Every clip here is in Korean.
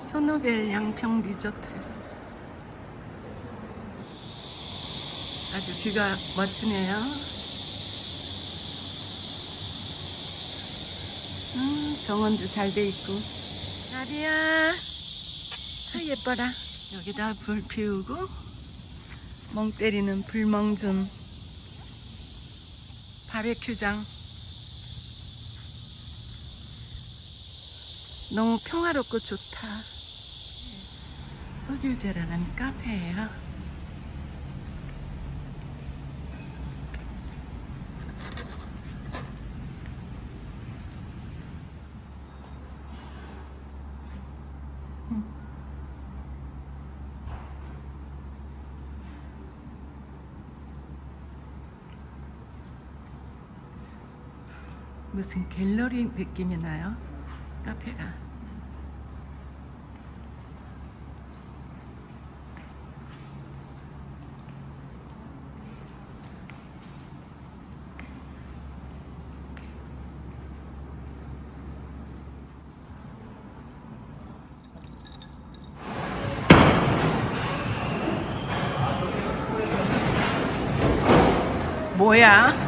소노벨 양평 리조트. 아주 뷰가 멋지네요. 음, 정원도 잘 돼 있고. 나리야. 아, 예뻐라. 여기다 불 피우고, 멍 때리는 불멍준. 바베큐장. 너무 평화롭고 좋다. 흑유제라는 카페예요. 음. 무슨 갤러리 느낌이 나요? 카페가. 뭐야?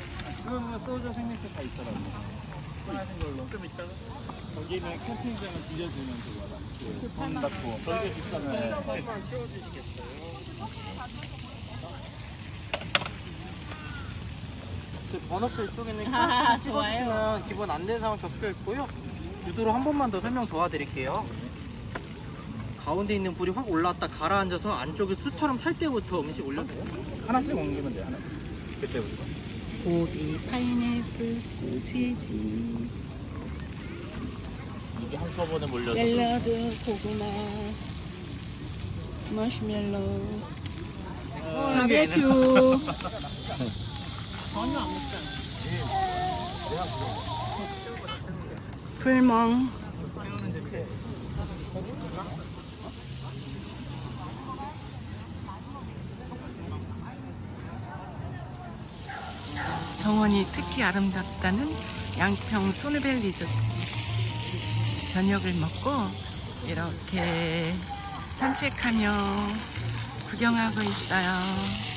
그러면 소주 생맥주 다 있더라고요. 하신 걸로. 좀 이따가. 거기는 캠핑장을 빌려주면 그거라. 돈 받고. 저희가 비싸면. 그 번호표 이쪽에는 아, 찍어주시면 기본 안내사항 적혀 있고요. 유도로 한 번만 더 설명 도와드릴게요. 가운데 있는 불이 확 올라왔다 가라앉아서 안쪽에 수처럼 탈 때부터 음식 올려줘요. 하나씩 옮기면 돼, 하나씩. 그때부터. 고기, 파인애플, 소세지, 이게 한꺼번에 몰려서. 샐러드, 고구마, 마시멜로, 바베큐. 전혀 안 먹잖아. 불멍. 정원이 특히 아름답다는 양평 소느벨 리조트. 저녁을 먹고 이렇게 산책하며 구경하고 있어요.